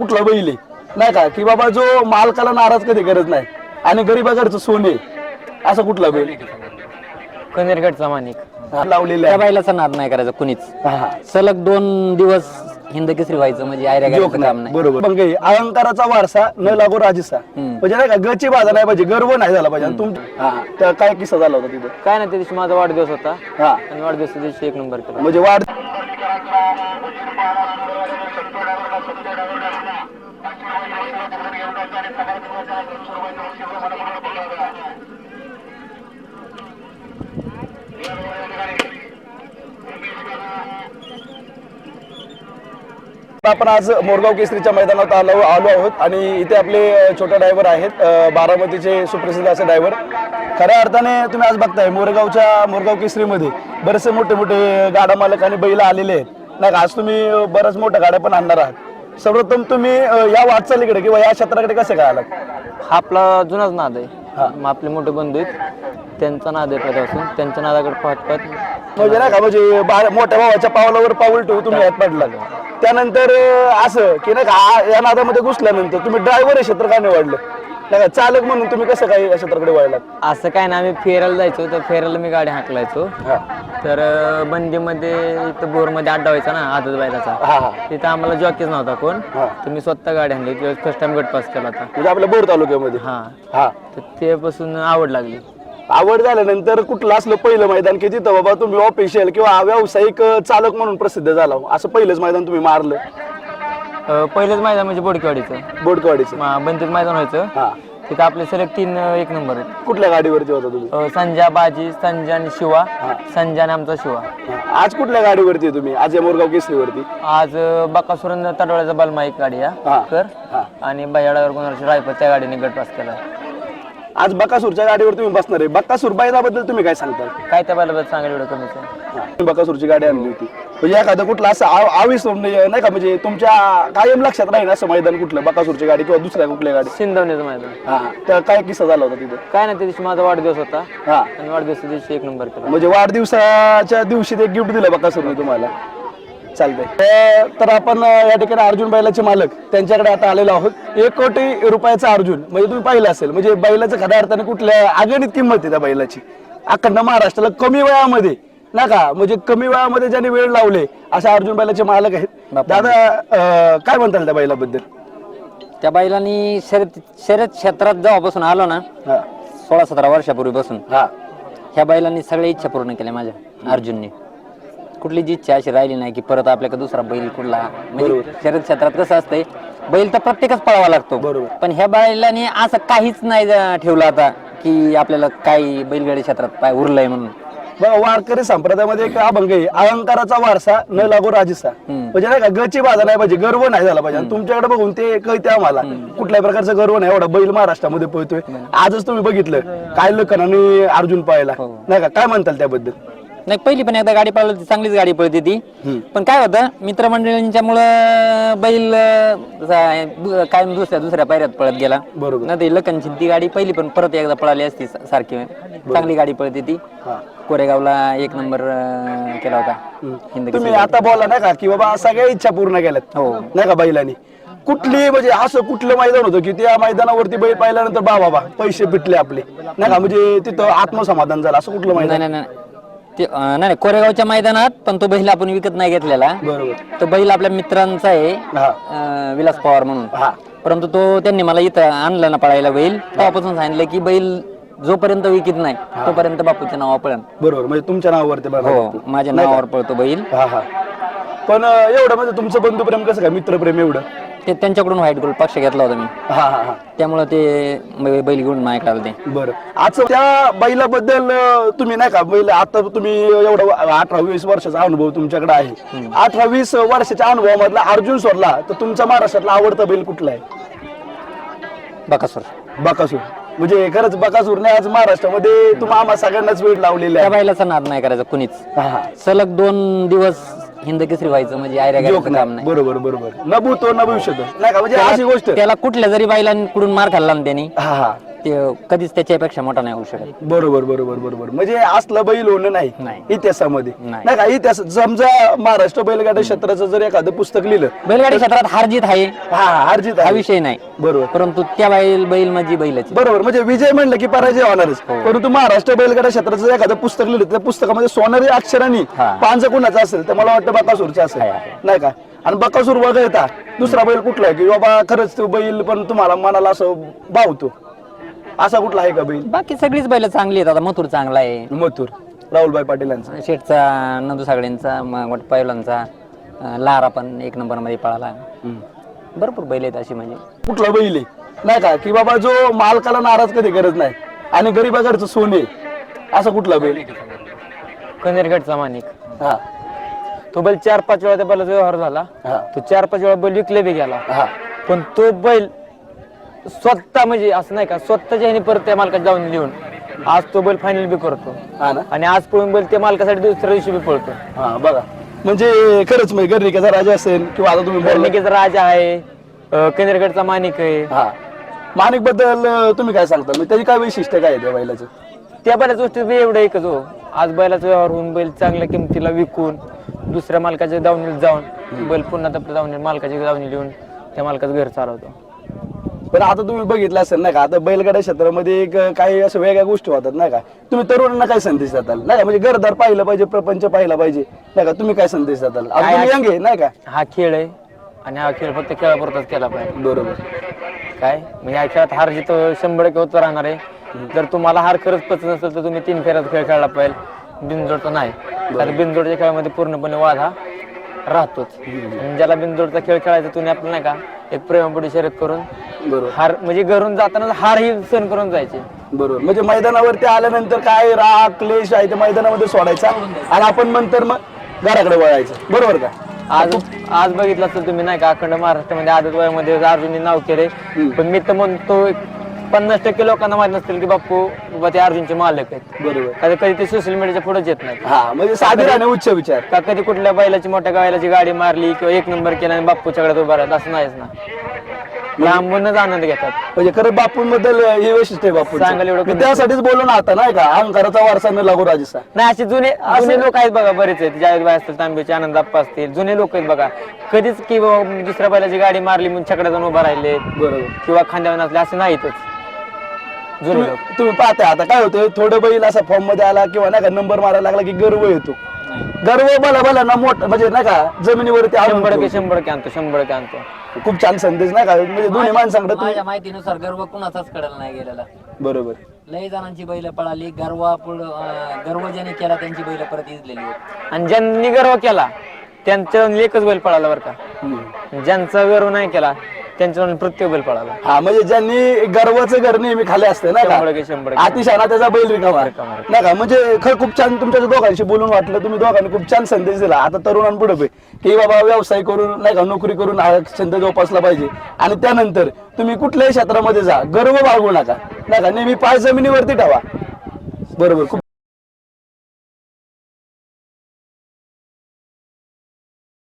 कुठला बैल आहे? नाही का? की बाबा जो मालकाला नाराज कधी करत नाही आणि गरीबाकडचं सोने असं कुठला बैल कनेरगडचा मानिक. हा, लावलेला त्या आहे बायलाचा नाद नाही करायचा कुणीच. हा, हा. सलग दोन दिवस हिंद केसरी व्हायचं म्हणजे आयऱ्या जोक घ्यायचं काम नाही. नाही. बरोबर. अहंकाराचा वारसा न लागो राजसा. म्हणजे नाही का गची बाधा नाही पाहिजे गर्व नाही झाला पाहिजे. आणि तुम हा, तर काय किस्सा झाला होता तिथे? काय नाही त्या दिवशी माझा वाढदिवस होता. हा. आणि वाढदिवसाच्या दिवशी एक नंबर केला. म्हणजे वाढ आपण आज मोरगाव केसरीच्या मैदानात आलो आलो आहोत आणि इथे आपले छोटे ड्रायव्हर आहेत बारामतीचे सुप्रसिद्ध असे ड्रायव्हर. खऱ्या अर्थाने तुम्ही आज बघताय मोरगावच्या मोरगाव केसरीमध्ये बरेचसे मोठे मोठे गाडा मालक आणि बैल आलेले आहेत. ना आज तुम्ही अ, बऱ्याच मोठ्या गाड्या पण आणणार आहात. सर्वप्रथम तुम्ही अ, या वाटचालीकडे किंवा या क्षेत्राकडे कसे काय आलात? हा आपला जुनाच नाद हा. आहे मग आपले मोठे बंधू आहेत. त्यांचा नाद आहे पहिल्यापासून त्यांच्या नादाकडे पाहत पाहत. म्हणजे नाही का म्हणजे बा- मोठ्या भावाच्या पावलावर पाऊल ठेवून तुम्ही यात पडला त्यानंतर अं, असं की नाही का आ- या नादामध्ये घुसल्यानंतर तुम्ही ड्रायव्हर हे क्षेत्र का निवडलं? चालक म्हणून तुम्ही कसं काय या क्षेत्राकडे वळलात? असं काय ना आम्ही फेरायला जायचो तर फेरायला मी गाडी हाकलायचो. हा. तर अं, बंदीमध्ये इथं बोरमध्ये अड्डा व्हायचा ना आदत बैलाचा हा हा. तिथं आम्हाला जॉकीच नव्हता कोण. हा. तर मी स्वतः गाडी आणली त्यावेळेस फर्स्ट टाइम गट पास केला होता. म्हणजे आपल्या बोर तालुक्यामध्ये. हा. हा. तर तेपासून आवड लागली. आवड झाल्यानंतर कुठलं असलं पहिलं मैदान की तिथं बाबा तुम्ही ऑफिशियल किंवा व्यावसायिक अं, चालक म्हणून प्रसिद्ध झाला हो. असं पहिलंच मैदान तुम्ही मारलं. अं, पहिलंच मैदान म्हणजे बोडकेवाडीचं. बोडकवाडीचं. मा- बंदीत मैदान व्हायचं. हा. तिथं आपले सलग तीन अं, एक नंबर आहेत. कुठल्या गाडीवरती होता तुम्ही? अं, संजा बाजी संजा आणि शिवा. संजा आणि आमचा शिवा. हा. आज कुठल्या गाडीवरती आहे तुम्ही? आज या मोरगाव केसरीवरती. आज बकासुरन तडवळ्याचा बलमा एक गाडी हा. या कर. हा. आणि बयाडावर कोणाची रायफल त्या गाडीने गट पास केला. आज बकासूरच्या गाडीवर तुम्ही बसणार आहे. बकासूर बैलाबद्दल तुम्ही काय सांगता? काय त्या बैलाबद्दल सांगायला एवढं कमीच आहे? बकासूरची गाडी आणली होती. म्हणजे एखादं कुठलं असं आव- आविस म्हणजे नाही का म्हणजे तुमच्या कायम लक्षात राहील असं मैदान कुठलं? बकासूरची गाडी किंवा दुसऱ्या कुठल्या गाडी? सिंधवण्याचं मैदान. हा तर काय किस्सा झाला होता तिथे? काय नाही त्या दिवशी माझा वाढदिवस होता. हा. आणि वाढदिवसाच्या दिवशी एक नंबर केला. म्हणजे वाढदिवसाच्या दिवशी ते गिफ्ट दिलं बकासूरने तुम्हाला. चालतंय. तर आपण अं, या ठिकाणी अर्जुन बैलाचे मालक त्यांच्याकडे आता आलेलो आहोत. एक कोटी रुपयाचा अर्जुन म्हणजे तुम्ही पाहिलं असेल. म्हणजे बैलाचं खऱ्या अर्थाने कुठल्या अगणित किंमत आहे त्या बैलाची. अखंड महाराष्ट्राला कमी वयामध्ये ना का? म्हणजे कमी वयामध्ये ज्यांनी वेळ लावले अशा अर्जुन बैलाचे मालक आहेत. दादा अं, काय म्हणताल त्या बैलाबद्दल? त्या बैलांनी शर्यत शर्यत क्षेत्रात जेव्हापासून आलो ना हा. सोळा सतरा वर्षापूर्वीपासून हा. ह्या बैलांनी सगळ्या इच्छा पूर्ण केल्या माझ्या अर्जुनने. कुठलीच इच्छा अशी राहिली नाही की परत आपल्याकडे दुसरा बैल कुठला. म्हणजे शर्यत क्षेत्रात कसं असतंय बैल तर प्रत्येकच पळावा लागतो. बरोबर. पण ह्या बैलाने असं काहीच नाही ठेवलं आता की आपल्याला काही बैलगाडी क्षेत्रात पाय उरलंय म्हणून. बघा वारकरी संप्रदायामध्ये एक अभंग आहे अहंकाराचा वारसा न लागो राजसा. म्हणजे नाही का गची बाधा नाही पाहिजे गर्व नाही झाला पाहिजे. तुमच्याकडे बघून ते कळते आम्हाला. कुठल्याही प्रकारचा गर्व नाही एवढा बैल महाराष्ट्रामध्ये पळतोय. आजच तुम्ही बघितलं काय लखनाने अर्जुन पाहायला. हो. नाही का काय म्हणताल त्याबद्दल? नाही पहिली पण एकदा गाडी पळली होती चांगलीच गाडी पळती ती. पण काय होतं मित्रमंडळींच्यामुळं बैल अं, कायम दुसऱ्या दुसऱ्या पायऱ्यात पळत गेला. बरोबर. ना ते लखनची ती गाडी पहिली पण परत एकदा पळाली असती सारखी. चांगली गाडी पळते ती. हा. कोरेगावला एक नंबर अं, केला होता. हिंद तुम्ही आता बोला नाही का की बाबा सगळ्या इच्छा पूर्ण केल्यात. हो. नाही का बैलांनी? कुठली म्हणजे असं कुठलं मैदान होतं की त्या मैदानावरती बैल पाहिल्यानंतर बा बाबा पैसे पिटले आपले. नाही का? म्हणजे तिथं आत्मसमाधान झालं. असं कुठलं नाही मैदान? नाही नाही. ते अं, नाही नाही, कोरेगावच्या मैदानात पण तो बैल आपण विकत नाही घेतलेला. बरोबर. तो बैल आपल्या मित्रांचा आहे हा. अं, विलास पवार म्हणून. हा. परंतु तो त्यांनी मला इथं आणलं ना पळायला बैल. तेव्हापासून सांगितलं की बैल जोपर्यंत विकत नाही तोपर्यंत बापूच्या नावा पळण बरोबर म्हणजे तुमच्या नावावरती बनवलं हो. माझ्या नावावर पळतो बैल. हा हा. पण अं, एवढं म्हणजे तुमचं बंधुप्रेम कसं काय? मित्रप्रेम एवढं? ते त्यांच्याकडून व्हाईट गोल्ड पक्ष घेतला होता मी. हा हा हा. त्यामुळे ते बै- बैल घेऊन माझ्याकडे आले ते. बरं. आज त्या बैलाबद्दल अं, तुम्ही नाही का? बैल आता तुम्ही एवढं अठरा वीस वर्षाचा अनुभव तुमच्याकडे आहे. अठरा वीस वर्षाच्या अनुभवामधला अर्जुन सोडला तर तुमचा महाराष्ट्रातला आवडता बैल कुठला आहे? बकासूर. बकासूर. म्हणजे खरंच बकासूरने आज महाराष्ट्रामध्ये तुम्हा आम्हा सगळ्यांनाच वेळ लावलेला त्या आहे बैलाचा नाद नाही करायचा कुणीच. हा हा. सलग दोन दिवस हिंद केसरी व्हायचं म्हणजे आयऱ्या जोक काम नाही. नाही बरोबर बरोबर. न भूतो न भविष्यत नाही का? म्हणजे अशी गोष्ट. त्याला कुठल्या जरी बैलांकडून मार खाल्ला ना त्यांनी हा हा. ते कधीच त्याच्यापेक्षा मोठा नाही होऊ शकत बरोबर बरोबर बरोबर म्हणजे असलं बैल होणं नाही नाही. इतिहासामध्ये नाही. नाही का इतिहास समजा महाराष्ट्र बैलगाडा क्षेत्राचं जर एखादं पुस्तक लिहिलं बैलगाडी क्षेत्रात हार जीत आहे हा हारजीत हा आहे. विषय नाही बरोबर परंतु त्या बैल बैल माझी बैलच आहे. बरोबर म्हणजे विजय म्हणलं की पराजय होणारच हो. परंतु महाराष्ट्र बैलगाडा क्षेत्राचं जर एखादं पुस्तक लिहिलं त्या पुस्तकामध्ये सोनारी अक्षरांनी हा. पांज कुणाचं असेल तर मला वाटतं बकासूरचं असेल आहे, आहे. नाही का आणि बकासूर वगळता दुसरा बैल कुठला आहे की बाबा खरंच तो बैल पण तुम्हाला मनाला असं भावतो असा कुठला आहे का बैल? बाकी सगळीच बैल चांगली आहेत. आता मथुर चांगला आहे. मथुर. राहुलभाई पाटील यांचा शेठचा नंदू सागळेंचा मग पैलांचा अं, लारा पण एक नंबरमध्ये पळाला भरपूर बैल आहेत अशी म्हणजे. कुठला बैल आहे? नाही का? की बाबा जो मालकाला नाराज कधी करत नाही आणि गरीबाकडचं सोने असा कुठला बैल? कनेरगडचा माणिक हा. तो बैल चार पाच वेळा त्या बैलाचा व्यवहार झाला. हा. तो चार पाच वेळा बैल विकले बी गेला. हा. पण तो बैल स्वतः म्हणजे असं नाही का स्वतःच्या ह्याने परत त्या मालकात जाऊन लिहून. आज तो बैल फायनल बी करतो. हा ना? आणि आज पळून बैल त्या मालकासाठी दुसऱ्या दिवशी बी पळतो. हा बघा. म्हणजे खरंच म्हणजे गर्णिकेचा राजा असेल किंवा आता तुम्ही बोलला कर्णिकेचा राजा आहे अं, कनेरगडचा माणिक आहे. हा. माणिकबद्दल तुम्ही काय सांगता? म्हणजे त्याची काय वैशिष्ट्य काय आहे त्या बैलाचं? त्या बैलाच्या गोष्टी बी एवढं एकच हो आज बैलाचा व्यवहार होऊन बैल चांगल्या किमतीला विकून दुसऱ्या मालकाच्या दावणीला जाऊन बैल पुन्हा आपल्या दावणी मालकाची दावणी लिहून त्या मालकाचं घर चालवतो. पण आता तुम्ही बघितलं असेल नाही का आता बैलगाड्या क्षेत्रामध्ये एक काही असं वेगळ्या गोष्टी होतात नाही का? तुम्ही तरुणांना काय संदेश देताल? नाही का? म्हणजे घरदार पाहिलं पाहिजे प्रपंच पाहिला पाहिजे. नाही का? तुम्ही काय संदेश देताल? आता तुम्ही young आहे नाही का? हा खेळ आहे आणि हा खेळ फक्त खेळापुरताच केला पाहिजे. बरोबर. काय? म्हणजे या खेळात हार जिथं शंभर टक्के होतं राहणार आहे. जर तुम्हाला हार खरंच पचत नसेल तर तुम्ही तीन फेऱ्यात खेळ खेळला पाहिजे. बिनजोडचा नाही. कारण बिनजोडच्या खेळामध्ये पूर्णपणे वाद हा राहतोच. आणि ज्याला बिनजोडचा खेळ खेळायचा तुम्ही आपलं नाही का? एक प्रेमापुढे शर्यत करून बरोबर. हार म्हणजे घरून जाताना हार ही सण करून जायचे. बरोबर. म्हणजे मैदानावरती आल्यानंतर काय राग क्लेश आहे ते मैदानामध्ये सोडायचा? आणि आपण नंतर मग घराकडे वळायचं. बरोबर का? आज आज बघितलं असेल तुम्ही नाही का अखंड महाराष्ट्रामध्ये आदत वयामध्ये अर्जुनने नाव केले पण मी तर म्हणतो एक पन्नास टक्के लोकांना माहीत नसतील की बाप्पू बाबा ते अर्जुनचे मालक आहेत. बरोबर. कधी कधी ते सोशल मीडियाच्या पुढेच येत नाहीत. हा म्हणजे साधे राहणे उच्च विचार. का कधी कुठल्या बैलाची मोठ्या गायलाची गाडी मारली किंवा एक नंबर केला आणि बाप्पूच्याकडे उभा राहत असं नाहीच ना. लांबूनच आनंद घेतात. म्हणजे खरं बापूंबद्दल हे वैशिष्ट्य आहे बापू सांगायला एवढं कमी त्यासाठीच बोलून आता नाही का? अहंकाराचा वारसा न लागू राजसा नाही असे जुने जुने लोक आहेत बघा बरेच आहेत. जावेद भाई असतील तांबेचे आनंद आप्पा असतील जुने लोक आहेत बघा. कधीच की बाबा दुसऱ्या बैलाची गाडी मारली म्हणून छकड्या जाऊन उभा राहिले. बरोबर. किंवा खांद्यावर नसले असे नाहीतच. जुने लोक तुम्ही पाहता आता. काय होतं थोडं बैल असा फॉर्ममध्ये आला किंवा नाही का नंबर मारायला लागला की गर्व येतो. गर्व बला बला ना मोठा म्हणजे नाही का जमिनीवरती आणून शंभर टक्के ठेवतो. शंभर टक्के आणतो शंभर टक्के आणतो. खूप छान संदेश नाही का? म्हणजे दोन्ही माणसांकडे तुम्ही माझ्या माहितीनुसार गर्व कुणाचाच कळला नाही गेलेला. बरोबर. लय जणांची बैल पळाली गर्वा गर्व ज्याने केला त्यांची बैल परत इजलेली होती. आणि ज्यांनी गर्व केला त्यांच्या एकच बैल पळाला बरं का. हम्म. ज्यांचा गर्व नाही केला त्यांच्या प्रत्येक बैल पळाला. हा म्हणजे ज्यांनी गर्वाचं घर नेहमी खाली असते ना शंभर टक्के शंभर टक्के. अतिशहाणा त्याचा बैल रिकामा. रिकामा. नाही का? म्हणजे खरं खूप छान तुमच्या दोघांशी बोलून वाटलं तुम्ही दोघांनी खूप छान संदेश दिला. आता तरुणांपुढे बी की बाबा व्यवसाय करून नाही का नोकरी करून हा छंद जोपासला पाहिजे. आणि त्यानंतर तुम्ही कुठल्याही क्षेत्रामध्ये जा गर्व बाळगू नका. नाही का? नेहमी पाय जमिनीवरती ठेवा. बरोबर खूप